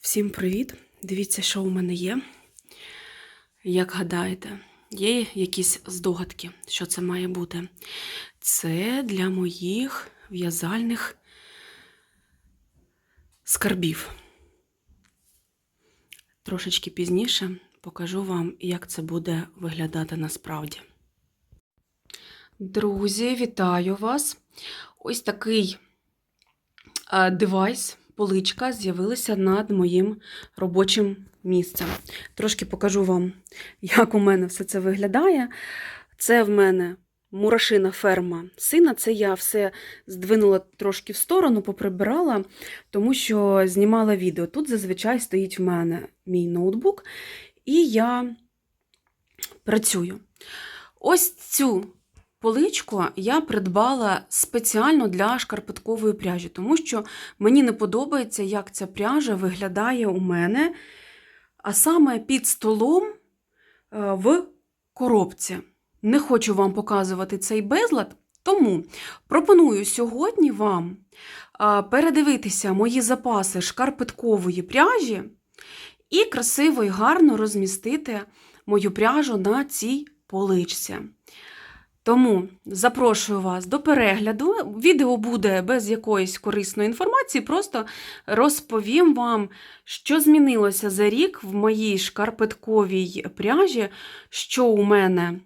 Всім привіт! Дивіться, що у мене є. Як гадаєте, є якісь здогадки, що це має бути? Це для моїх в'язальних скарбів. Трошечки пізніше покажу вам, як це буде виглядати насправді. Друзі, вітаю вас! Ось такий е, девайс, поличка з'явилася над моїм робочим місцем. Трошки покажу вам, як у мене все це виглядає. Це в мене мурашина ферма сина. Це я все здвинула трошки в сторону, поприбирала, тому що знімала відео. Тут зазвичай стоїть в мене мій ноутбук, і я працюю. Ось цю поличку я придбала спеціально для шкарпеткової пряжі, тому що мені не подобається, як ця пряжа виглядає у мене, а саме під столом е, в коробці. Не хочу вам показувати цей безлад, тому пропоную сьогодні вам е, передивитися мої запаси шкарпеткової пряжі і красиво і гарно розмістити мою пряжу на цій поличці. Тому запрошую вас до перегляду. Відео буде без якоїсь корисної інформації, просто розповім вам, що змінилося за рік в моїй шкарпетковій пряжі, що у мене,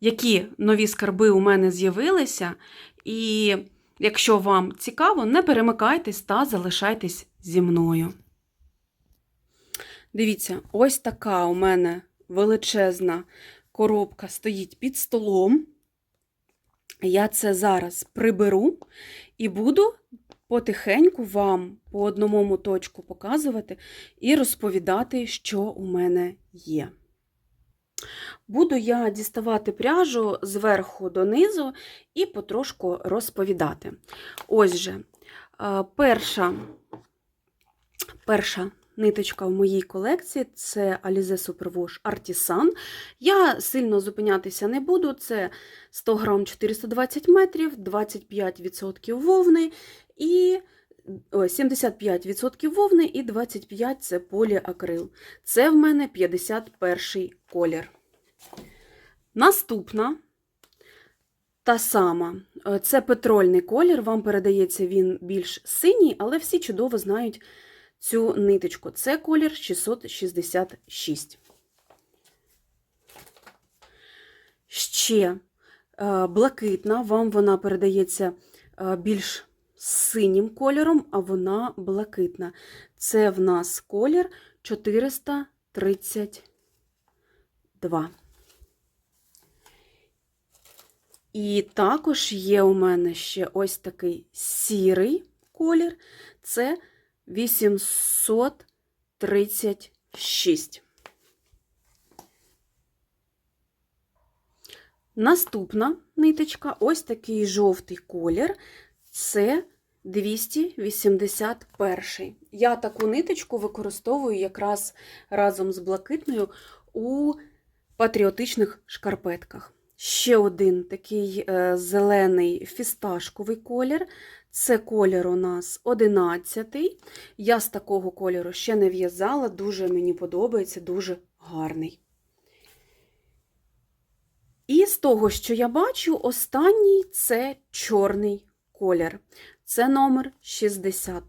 які нові скарби у мене з'явилися. І якщо вам цікаво, не перемикайтесь та залишайтесь зі мною. Дивіться, ось така у мене величезна коробка стоїть під столом. Я це зараз приберу і буду потихеньку вам по одному моточку показувати і розповідати, що у мене є. Буду я діставати пряжу зверху донизу і потрошку розповідати. Ось же, перша, перша ниточка в моїй колекції це Alize Superwash Artisan. Я сильно зупинятися не буду. Це 100 грам 420 метрів, 25% вовни і 75% вовни і 25% це поліакрил. Це в мене 51 колір. Наступна. Та сама, це петрольний колір, вам передається він більш синій, але всі чудово знають цю ниточку. Це колір 666. Ще блакитна, вам вона передається більш синім кольором, а вона блакитна. Це в нас колір 432. І також є у мене ще ось такий сірий колір. Це 836. Наступна ниточка ось такий жовтий колір. Це 281. Я таку ниточку використовую якраз разом з блакитною у патріотичних шкарпетках. Ще один такий е, зелений фісташковий колір. Це колір у нас 11. Я з такого кольору ще не в'язала, дуже мені подобається, дуже гарний. І з того, що я бачу, останній це чорний колір. Це номер 60.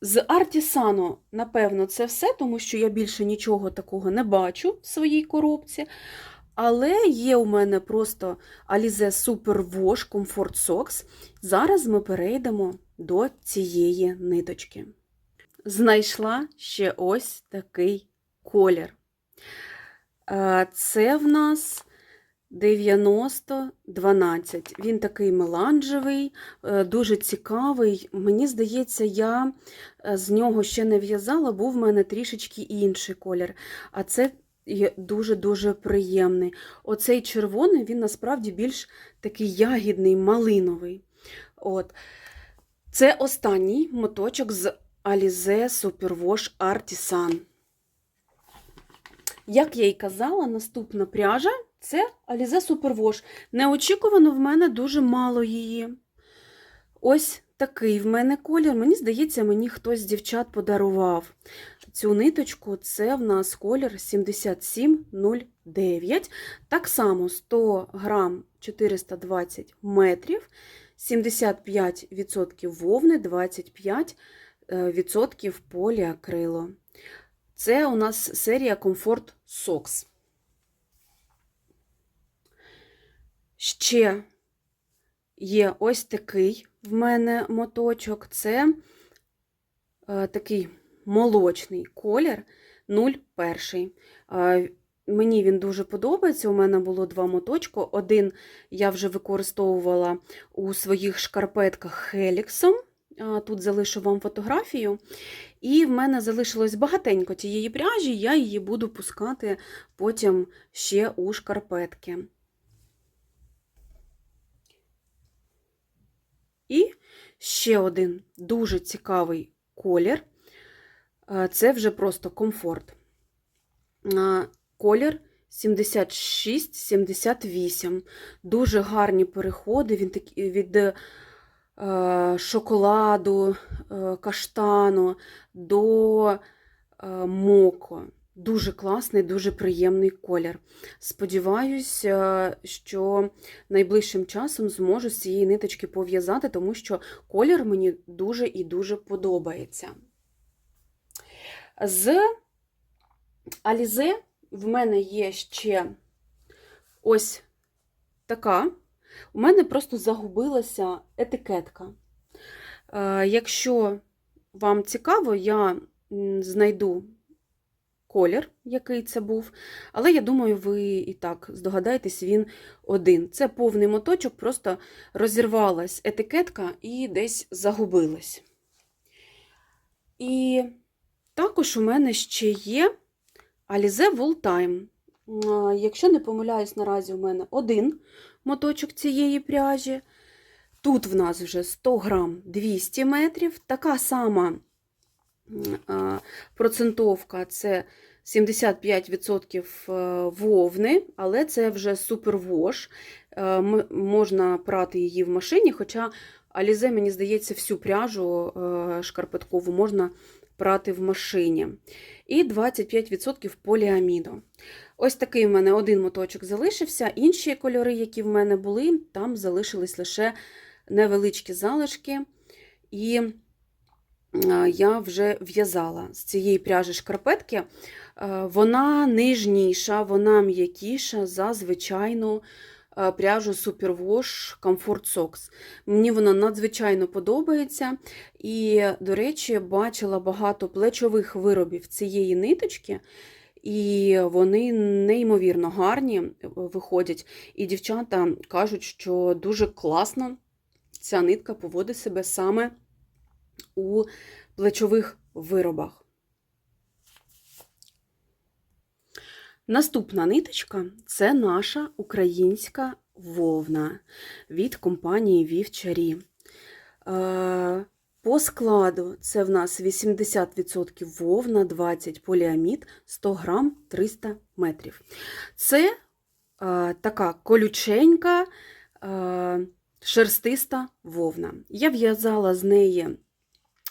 З Артісано, напевно, це все, тому що я більше нічого такого не бачу в своїй коробці. Але є у мене просто Alize Super Wash Comfort Socks. Зараз ми перейдемо до цієї ниточки. Знайшла ще ось такий колір. Це в нас 90-12. Він такий меланжевий, дуже цікавий. Мені здається, я з нього ще не в'язала, був в мене трішечки інший колір. А це дуже-дуже приємний. Оцей червоний, він насправді більш такий ягідний, малиновий. От. Це останній моточок з Alize Superwash Artisan. Як я й казала, наступна пряжа це Alize Superwash. Неочікувано в мене дуже мало її. Ось такий в мене колір. Мені здається, мені хтось з дівчат подарував цю ниточку. Це в нас колір 7709. Так само 100 грам 420 метрів, 75% вовни, 25% поліакрилу. Це у нас серія Comfort Socks. Ще є ось такий в мене моточок. Це е, такий молочний колір 01. Е, мені він дуже подобається. У мене було два моточки. Один я вже використовувала у своїх шкарпетках Хеліксом. Тут залишу вам фотографію. І в мене залишилось багатенько тієї пряжі, я її буду пускати потім ще у шкарпетки. І ще один дуже цікавий колір. Е, Це вже просто комфорт. Е, Колір 76-78. Дуже гарні переходи він такі- від е, шоколаду, каштану до моко. Дуже класний, дуже приємний колір. Сподіваюсь, е, що найближчим часом зможу з цієї ниточки пов'язати, тому що колір мені дуже і дуже подобається. З Alize в мене є ще ось така. У мене просто загубилася етикетка. Е, Якщо вам цікаво, я знайду колір, який це був, але я думаю, ви і так здогадаєтесь, він один. Це повний моточок, просто розірвалась етикетка і десь загубилась. І також у мене ще є Alize Wool Time. Якщо не помиляюсь, наразі у мене один моточок цієї пряжі. Тут в нас вже 100 грам 200 метрів. Така сама процентовка це 75% е, вовни, але це вже супервош. Е, Можна прати її в машині, хоча Alize, мені здається, всю пряжу е, шкарпеткову можна прати в машині. І 25% поліаміду. Ось такий в мене один моточок залишився. Інші кольори, які в мене були, там залишились лише невеличкі залишки. І я вже в'язала з цієї пряжі шкарпетки. Е, Вона нижніша, вона м'якіша за звичайну е, пряжу Superwash Comfort Socks. Мені вона надзвичайно подобається. І, до речі, бачила багато плечових виробів цієї ниточки. І вони неймовірно гарні е, виходять. І дівчата кажуть, що дуже класно ця нитка поводить себе саме у плечових виробах. Наступна ниточка це наша українська вовна від компанії Вівчарі. Е, По складу це в нас 80% вовна, 20 поліамід, 100 грам 300 метрів. Це е, така колюченька, е, шерстиста вовна. Я в'язала з неї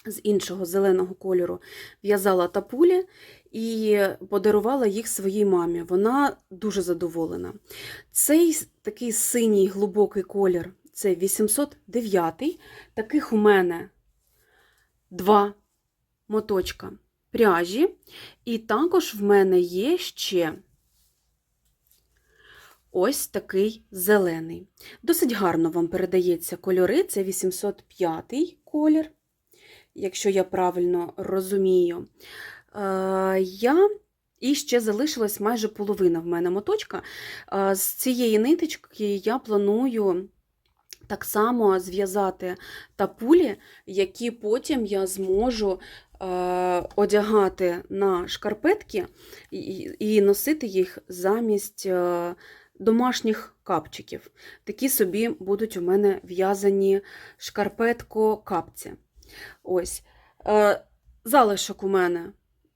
з іншого зеленого кольору, в'язала тапулі і подарувала їх своїй мамі. Вона дуже задоволена. Цей такий синій глибокий колір це 809. Таких у мене два моточка пряжі. І також в мене є ще ось такий зелений. Досить гарно вам передається кольори. Це 805 колір, якщо я правильно розумію. Е, Я і ще залишилась майже половина в мене моточка. Е, З цієї ниточки я планую так само зв'язати тапулі, які потім я зможу е, одягати на шкарпетки і, носити їх замість домашніх капчиків. Такі собі будуть у мене в'язані шкарпетко-капці. Ось. Е, залишок у мене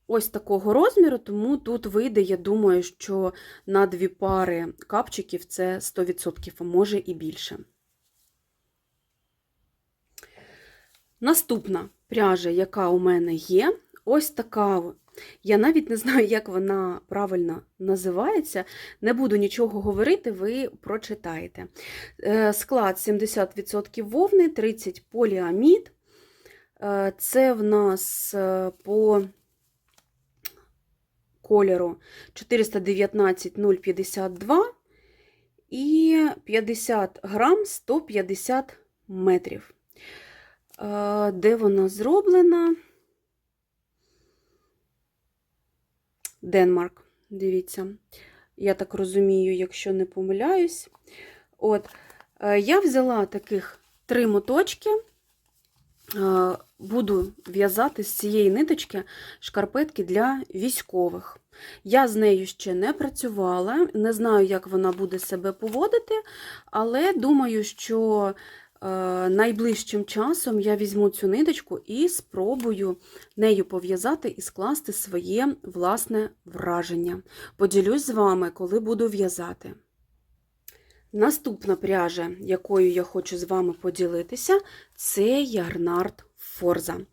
ось такого розміру, тому тут вийде, я думаю, що на дві пари капчиків це 100%, а може і більше. Наступна пряжа, яка у мене є, ось така. Я навіть не знаю, як вона правильно називається. Не буду нічого говорити, ви прочитаєте. Е, Склад 70% вовни, 30% поліамід. Е, Це в нас е, по кольору 419,052 і 50 грам 150 метрів. Е, Де вона зроблена? Денмарк, дивіться. Я так розумію, якщо не помиляюсь. От, я взяла таких три моточки. Е, Буду в'язати з цієї ниточки шкарпетки для військових. Я з нею ще не працювала, не знаю, як вона буде себе поводити, але думаю, що е, найближчим часом я візьму цю ниточку і спробую нею пов'язати і скласти своє власне враження. Поділюсь з вами, коли буду в'язати. Наступна пряжа, якою я хочу з вами поділитися, це Ярнард Форза. Е,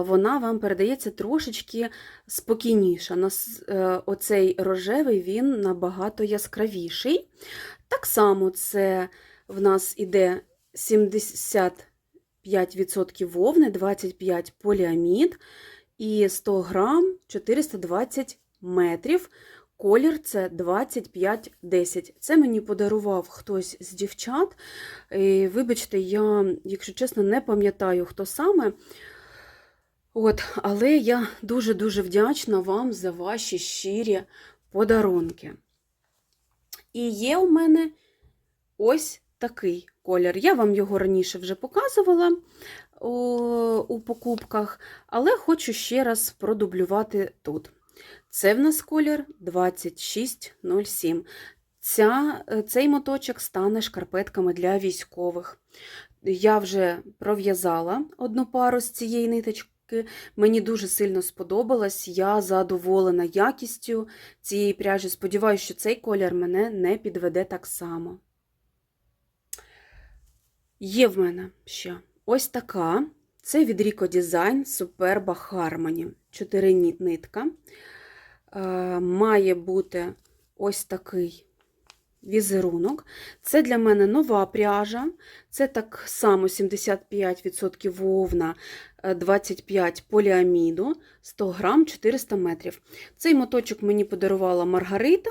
Вона вам передається трошечки спокійніша. Е, Оцей рожевий він набагато яскравіший. Так само це в нас іде 75% вовни, 25 поліамід і 100 грам 420 метрів. Колір це 25-10. Це мені подарував хтось з дівчат. І, вибачте, я, якщо чесно, не пам'ятаю, хто саме. От, але я дуже-дуже вдячна вам за ваші щирі подарунки. І є у мене ось такий колір. Я вам його раніше вже показувала у, покупках, але хочу ще раз продублювати тут. Це в нас колір 2607. Ця, е, цей моточок стане шкарпетками для військових. Я вже пров'язала одну пару з цієї ниточки. Мені дуже сильно сподобалось. Я задоволена якістю цієї пряжі. Сподіваюся, що цей колір мене не підведе так само. Є в мене ще ось така. Це від Rico Design Superba Harmony. 4 нитка. Е, має бути ось такий візерунок. Це для мене нова пряжа. Це так само 75% вовна, е, 25 поліаміду, 100 грам 400 метрів. Цей моточок мені подарувала Маргарита,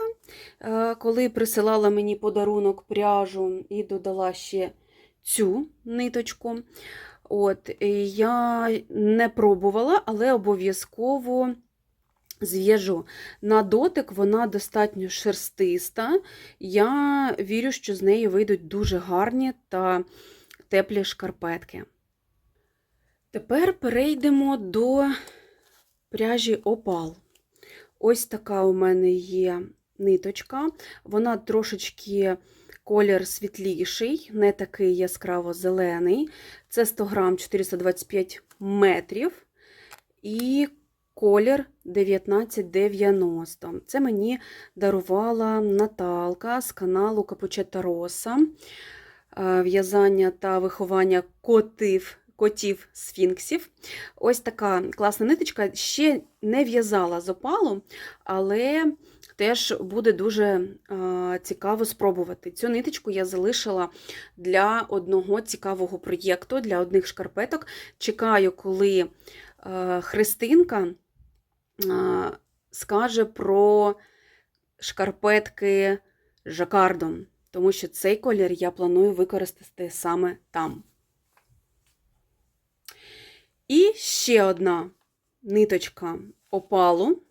е, коли присилала мені подарунок пряжу і додала ще цю ниточку. От, я не пробувала, але обов'язково зв'яжу. На дотик вона достатньо шерстиста. Я вірю, що з неї вийдуть дуже гарні та теплі шкарпетки. Тепер перейдемо до пряжі опал. Ось така у мене є ниточка. Вона трошечки колір світліший, не такий яскраво зелений. Це 100 грам 425 метрів. І колір 1990. Це мені дарувала Наталка з каналу Капучета Роса. Е, В'язання та виховання котів, котів сфінксів. Ось така класна ниточка. Ще не в'язала з опалу, але теж буде дуже е, цікаво спробувати. Цю ниточку я залишила для одного цікавого проєкту, для одних шкарпеток. Чекаю, коли е, Христинка скаже про шкарпетки жакардом, тому що цей колір я планую використати саме там. І ще одна ниточка опалу.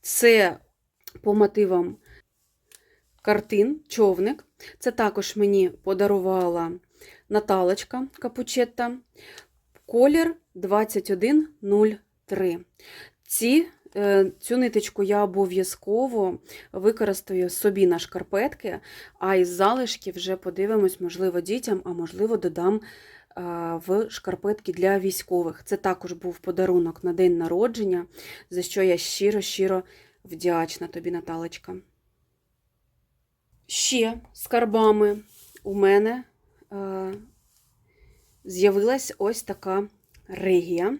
Це по мотивам картин, човник. Це також мені подарувала Наталочка Капучетта. Колір 2103. Ці, е, цю ниточку я обов'язково використаю собі на шкарпетки, а із залишків вже подивимось, можливо, дітям, а можливо, додам е, в шкарпетки для військових. Це також був подарунок на день народження, за що я щиро-щиро вдячна тобі, Наталочка. Ще скарбами у мене е, з'явилась ось така регія.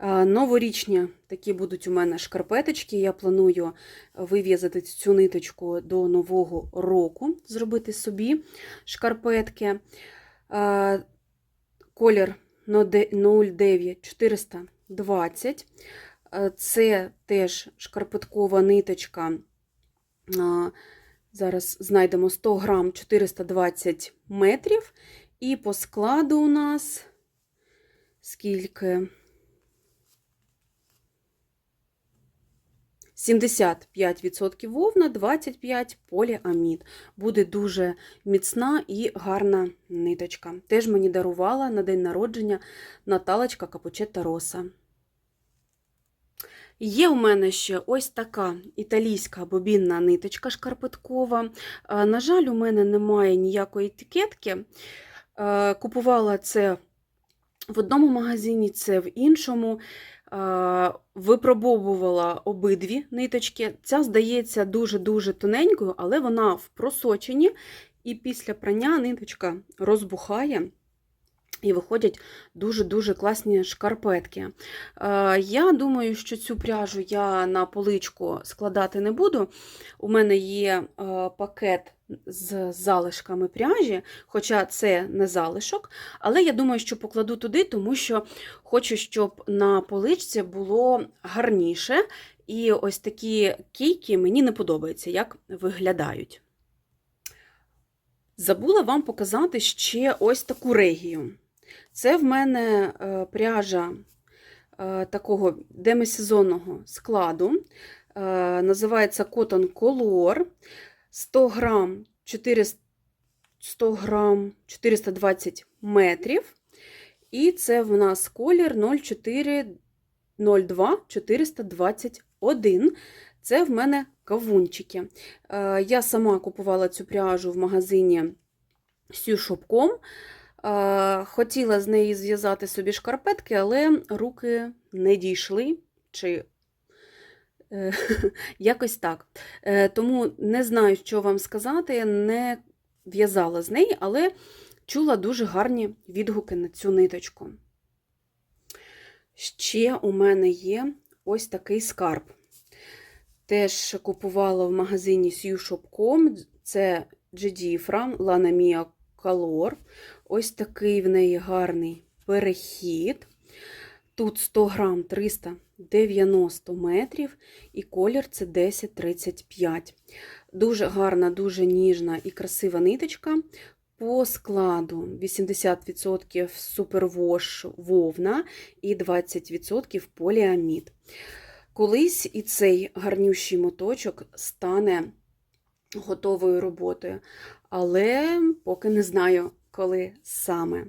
Е, Новорічні такі будуть у мене шкарпеточки. Я планую вив'язати цю ниточку до Нового року, зробити собі шкарпетки. Е, Колір 09420. Е, Це теж шкарпеткова ниточка. Зараз знайдемо 100 грам 420 метрів. І по складу у нас скільки? 75% вовна, 25% поліамід. Буде дуже міцна і гарна ниточка. Теж мені дарувала на день народження Наталочка Капучетта Роса. Є у мене ще ось така італійська бобінна ниточка шкарпеткова. На жаль, у мене немає ніякої етикетки. Купувала це в одному магазині, це в іншому. Е, Випробовувала обидві ниточки. Ця, здається, дуже-дуже тоненькою, але вона в просоченні, і після прання ниточка розбухає. І виходять дуже-дуже класні шкарпетки. Е, Я думаю, що цю пряжу я на поличку складати не буду. У мене є е, пакет з залишками пряжі, хоча це не залишок. Але я думаю, що покладу туди, тому що хочу, щоб на поличці було гарніше. І ось такі кійки мені не подобаються, як виглядають. Забула вам показати ще ось таку регію. Це в мене е, пряжа е, такого демисезонного складу. Е, Називається Cotton Color. 100 грам 400, 100 грам 420 метрів. І це в нас колір 0402 421. Це в мене кавунчики. Я сама купувала цю пряжу в магазині Сюшопком. Е, Хотіла з неї зв'язати собі шкарпетки, але руки не дійшли. Чи е, якось так. Е, Тому не знаю, що вам сказати, не в'язала з неї, але чула дуже гарні відгуки на цю ниточку. Ще у мене є ось такий скарб. Теж купувала в магазині SueShop.com. Це Джедіфра Lana Mia Color. Ось такий в неї гарний перехід. Тут 100 грам 390 метрів, і колір це 1035. Дуже гарна, дуже ніжна і красива ниточка. По складу 80% супервош вовна і 20% поліамід. Колись і цей гарнющий моточок стане готовою роботою, але поки не знаю, коли саме.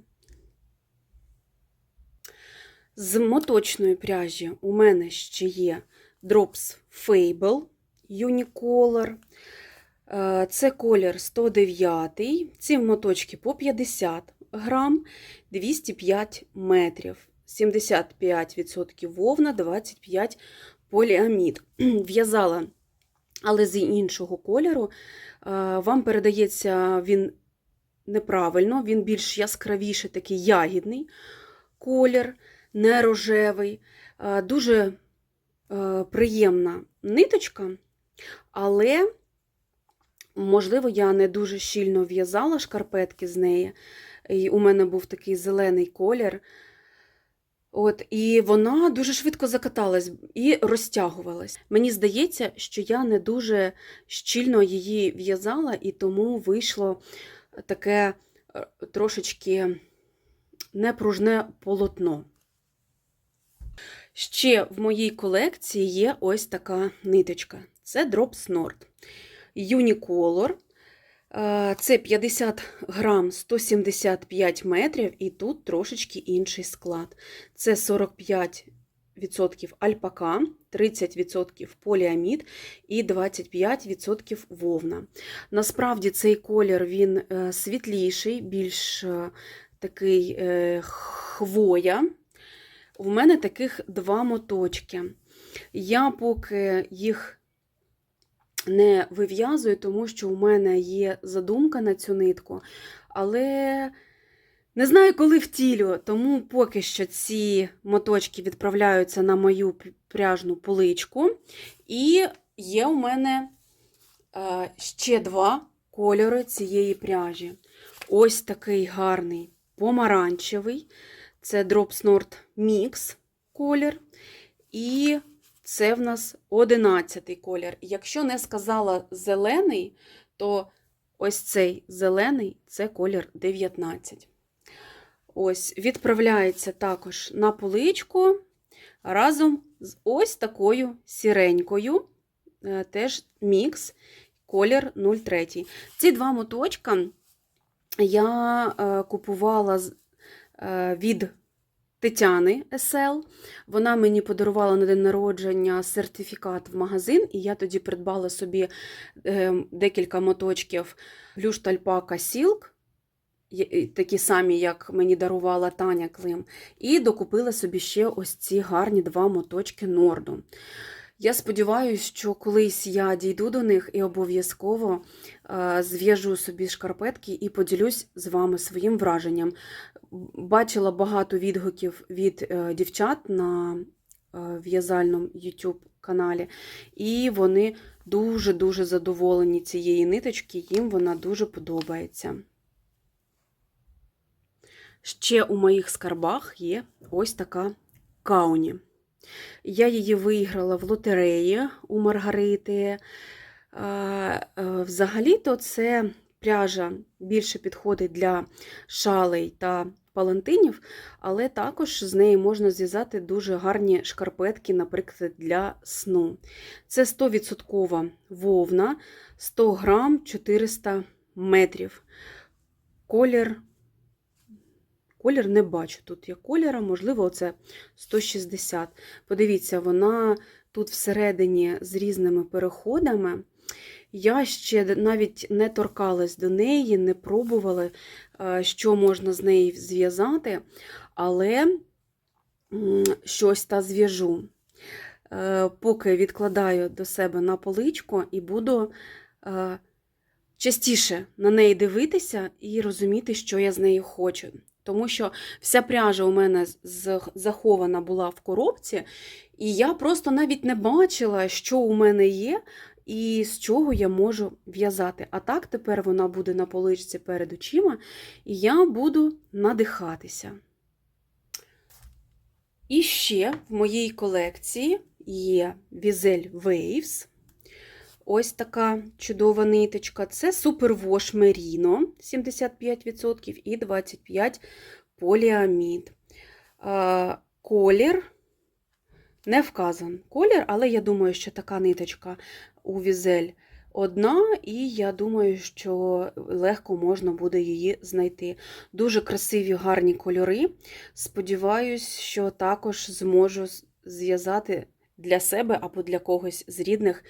З моточної пряжі у мене ще є Drops Fable Unicolor. Е, Це колір 109. Ці моточки по 50 грам, 205 метрів. 75% вовна, 25 поліамід. В'язала, але з іншого кольору. Е, Вам передається він неправильно, він більш яскравіший, такий ягідний колір, не рожевий. Е, Дуже е, приємна ниточка, але, можливо, я не дуже щільно в'язала шкарпетки з неї. І у мене був такий зелений колір. От, І вона дуже швидко закаталась і розтягувалась. Мені здається, що я не дуже щільно її в'язала, і тому вийшло таке е, трошечки непружне полотно. Ще в моїй колекції є ось така ниточка. Це Drops Nord. Unicolor. Е, Це 50 грам 175 метрів, і тут трошечки інший склад. Це 45% альпака, 30% поліамід і 25% вовна. Насправді цей колір він е, світліший, більш е, такий хвоя. У мене таких два моточки. Я поки їх не вив'язую, тому що у мене є задумка на цю нитку, але Не знаю, коли втілю, тому поки що ці моточки відправляються на мою пряжну поличку. І є у мене е, ще два кольори цієї пряжі. Ось такий гарний помаранчевий. Це Drops Nord Mix колір. І це в нас 11 колір. Якщо не сказала зелений, то ось цей зелений це колір 19. Ось, відправляється також на поличку разом з ось такою сіренькою, е, теж мікс, колір 03. Ці два моточка я е, купувала е, від Тетяни СЛ. Вона мені подарувала на день народження сертифікат в магазин, і я тоді придбала собі е, декілька моточків люштальпака Сілк, такі самі, як мені дарувала Таня Клим, і докупила собі ще ось ці гарні два моточки Норду. Я сподіваюся, що колись я дійду до них і обов'язково е, зв'яжу собі шкарпетки і поділюсь з вами своїм враженням. Бачила багато відгуків від е, дівчат на е, в'язальному YouTube каналі, і вони дуже-дуже задоволені цієї ниточки, їм вона дуже подобається. Ще у моїх скарбах є ось така кауні. Я її виграла в лотереї у Маргарити. Е, Взагалі-то це пряжа більше підходить для шалей та палантинів, але також з неї можна зв'язати дуже гарні шкарпетки, наприклад, для сну. Це 100% вовна, 100 грам 400 метрів. Колір. Колір не бачу. Тут є кольора, можливо, це 160. Подивіться, вона тут всередині з різними переходами. Я ще навіть не торкалась до неї, не пробувала, е, що можна з неї зв'язати, але щось та зв'яжу. Е, Поки відкладаю до себе на поличку і буду е, частіше на неї дивитися і розуміти, що я з нею хочу. Тому що вся пряжа у мене захована була в коробці, і я просто навіть не бачила, що у мене є і з чого я можу в'язати. А так тепер вона буде на поличці перед очима, і я буду надихатися. І ще в моїй колекції є Візель Waves. Ось така чудова ниточка. Це Wash Merino 75% і 25% поліамід. Колір не вказан колір, але я думаю, що така ниточка у візель одна, і я думаю, що легко можна буде її знайти. Дуже красиві гарні кольори. Сподіваюсь, що також зможу зв'язати для себе або для когось з рідних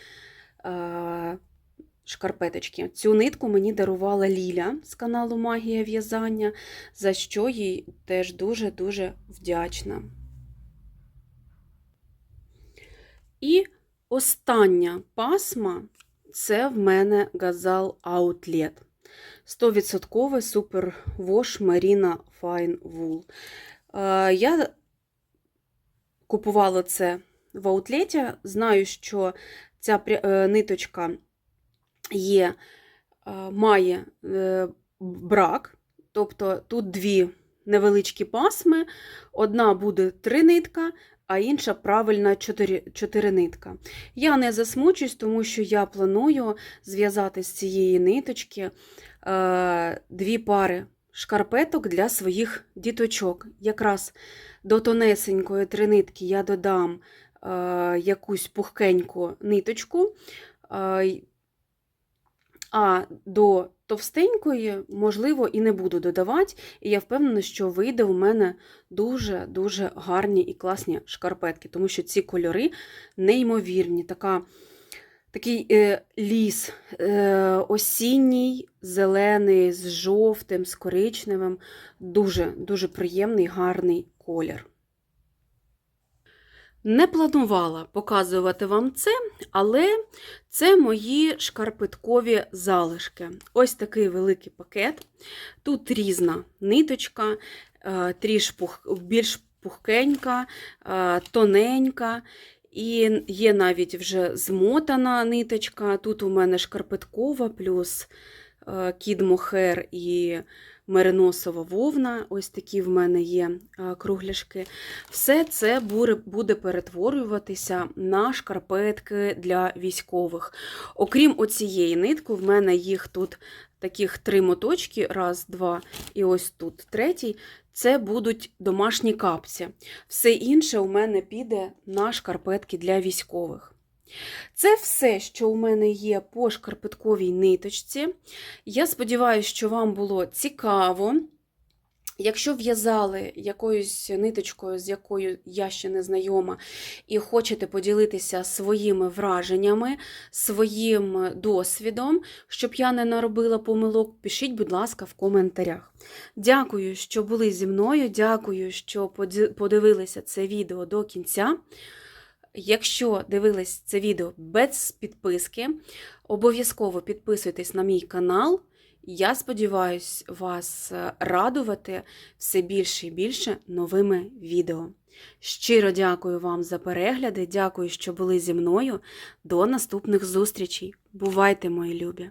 шкарпеточки. Цю нитку мені дарувала Ліля з каналу Магія в'язання, за що їй теж дуже-дуже вдячна. І остання пасма це в мене Газал Outlet. 100% Супер Wash Marina Fine Wool. Е, Я купувала це в аутлеті. Знаю, що ця е, ниточка є, е, має е, брак, тобто тут дві невеличкі пасми, одна буде три нитка, а інша правильна чотири, нитка. Я не засмучусь, тому що я планую зв'язати з цієї ниточки дві пари шкарпеток для своїх діточок. Якраз до тонесенької тринитки я додам якусь пухкеньку ниточку, е, а до товстенької, можливо, і не буду додавати. І я впевнена, що вийде у мене дуже-дуже гарні і класні шкарпетки, тому що ці кольори неймовірні. Така, такий е, ліс е, осінній, зелений, з жовтим, з коричневим. Дуже, дуже приємний, гарний колір. Не планувала показувати вам це, але це мої шкарпеткові залишки. Ось такий великий пакет. Тут різна ниточка, е, більш пухкенька, е, тоненька. І є навіть вже змотана ниточка. Тут у мене шкарпеткова, плюс е, кід мохер і мериносова вовна. Ось такі в мене є кругляшки. Все це буде перетворюватися на шкарпетки для військових. Окрім оцієї нитки, в мене їх тут таких три моточки: раз, два, і ось тут третій. Це будуть домашні капці. Все інше у мене піде на шкарпетки для військових. Це все, що у мене є по шкарпетковій ниточці. Я сподіваюся, що вам було цікаво. Якщо в'язали якоюсь ниточкою, з якою я ще не знайома, і хочете поділитися своїми враженнями, своїм досвідом, щоб я не наробила помилок, пишіть, будь ласка, в коментарях. Дякую, що були зі мною. Дякую, що подивилися це відео до кінця. Якщо дивились це відео без підписки, обов'язково підписуйтесь на мій канал. Я сподіваюся вас е, радувати все більше і більше новими відео. Щиро дякую вам за перегляди, дякую, що були зі мною. До наступних зустрічей. Бувайте, мої любі!